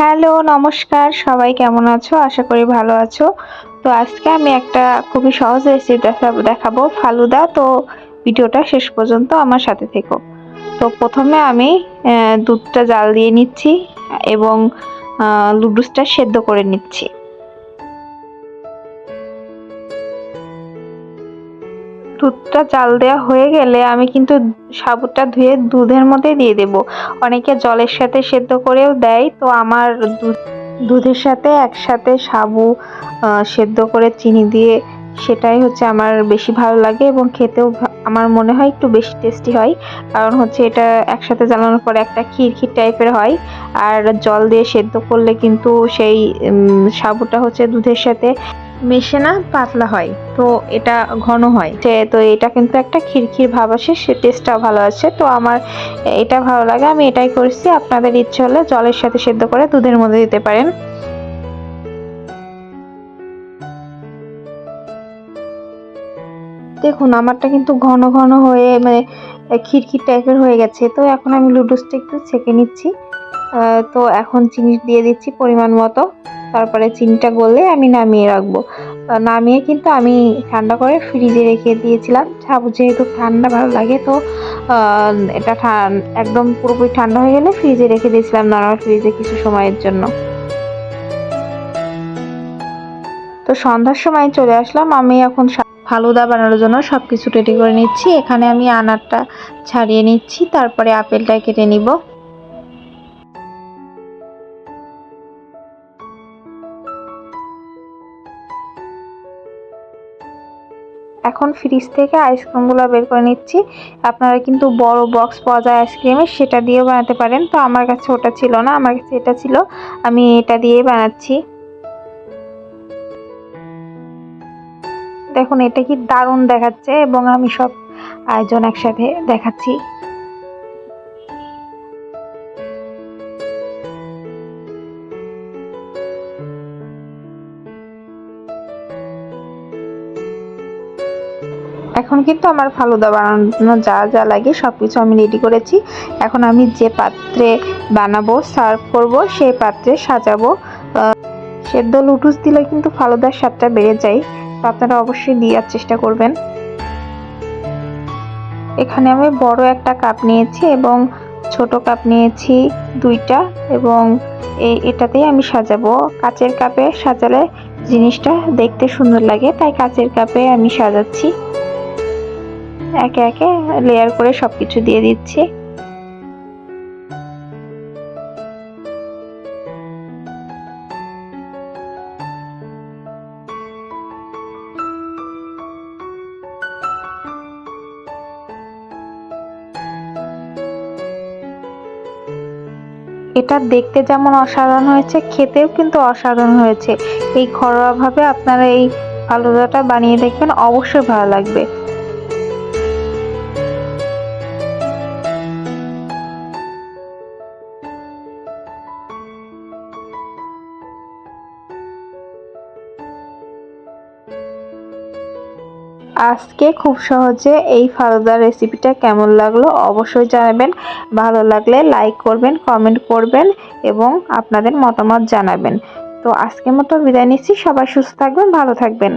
Hello, নমস্কার। সবাই কেমন আছো? আশা করি ভালো আছো। তো আজকে আমি একটা খুবই সহজ রেসিপি দেখাবো দেখাবো, ফালুদা। তো ভিডিওটা শেষ পর্যন্ত আমার সাথে থেকো। তো প্রথমে আমি দুধটা জাল দিয়ে নিচ্ছি এবং লুডুসটা সেদ্ধ করে নিচ্ছি। দুধটা জাল দেওয়া হয়ে গেলে আমি কিন্তু সাবুটা ধুয়ে দুধের মধ্যে দিয়ে দেব। অনেকে জলের সাথে সেদ্ধ করেও দেয়, তো আমার দুধ দুধের সাথে একসাথে সাবু সেদ্ধ করে চিনি দিয়ে সেটাই হচ্ছে আমার বেশি ভালো লাগে এবং খেতেও আমার মনে হয় একটু বেশি টেস্টি হয়। কারণ হচ্ছে এটা একসাথে জ্বালানোর পরে একটা ক্ষীর টাইপের হয়। আর জল দিয়ে সেদ্ধ করলে কিন্তু সেই সাবুটা হচ্ছে দুধের সাথে মেশে না, পাতলা হয়। তো এটা ঘন হয়। যে তো এটা কিন্তু একটা খিরখির ভাব আসে, সে টেস্টটাও ভালো আছে। তো আমার এটা ভালো লাগে, আমি এটাই করেছি। আপনাদের ইচ্ছে হলে জলের সাথে সেদ্ধ করে দুধের মধ্যে দিতে পারেন। দেখুন, আমারটা কিন্তু ঘন ঘন হয়ে মানে খিরখির টাইপের হয়ে গেছে। তো এখন আমি লুডুসটা একটু ছেঁকে নিচ্ছি। তো এখন চিনি দিয়ে দিচ্ছি পরিমাণ মতো। তারপরে চিনিটা গললে আমি নামিয়ে রাখব। নামিয়ে কিন্তু আমি ঠান্ডা করে ফ্রিজে রেখে দিয়েছিলাম। যেহেতু ঠান্ডা ভালো লাগে তো এটা একদম পুরোপুরি ঠান্ডা হয়ে গেলে ফ্রিজে রেখে দিয়েছিলাম নর্মাল ফ্রিজে কিছু সময়ের জন্য। তো সন্ধ্যার সময় চলে আসলাম। আমি এখন ফালুদা বানানোর জন্য সব কিছু রেডি করে নিচ্ছি। এখানে আমি আনারটা ছাড়িয়ে নিচ্ছি। তারপরে আপেলটা কেটে নিব। এখন ফ্রিজ থেকে আইসক্রিমগুলো বের করে নিচ্ছি। আপনারা কিন্তু বড় বক্স পাওয়া যায় আইসক্রিমের সেটা দিয়েও বানাতে পারেন। তো আমার কাছে ওটা ছিল না, আমার কাছে এটা ছিল। আমি এটা দিয়ে বানাচ্ছি। দেখুন, এটা কি দারুণ দেখাচ্ছে এবং আমি সব আয়োজন একসাথে দেখাচ্ছি। এখন কিন্তু আমার ফালুদা বানানো যা যা লাগে সব কিছু আমি রেডি করেছি। এখন আমি যে পাত্রে বানাবো সার্ভ করব, সেই পাত্রে সাজাবো। সেদ্ধ লুটুস দিলে কিন্তু ফালুদার স্বাদটা বেড়ে যায়। তো আপনারা অবশ্যই দেওয়ার চেষ্টা করবেন। এখানে আমি বড় একটা কাপ নিয়েছি এবং ছোট কাপ নিয়েছি দুইটা এবং এটাতেই আমি সাজাবো। কাচের কাপে সাজালে জিনিসটা দেখতে সুন্দর লাগে, তাই কাচের কাপে আমি সাজাচ্ছি। একে একে লেয়ার করে সবকিছু দিয়ে দিচ্ছি। এটা দেখতে যেমন অসাধারণ হয়েছে, খেতেও কিন্তু অসাধারণ হয়েছে। এই ঘরোয়াভাবে আপনারা এই ফালুদাটা বানিয়ে দেখবেন, অবশ্যই ভালো লাগবে। আজকে খুব সহজে এই ফালুদার রেসিপিটা কেমন লাগল অবশ্যই জানাবেন। ভালো লাগলে লাইক করবেন কমেন্ট করবেন এবং আপনাদের মতামত জানাবেন। তো আজকের মতো বিদায় নিচ্ছি। সবাই সুস্থ থাকবেন, ভালো থাকবেন।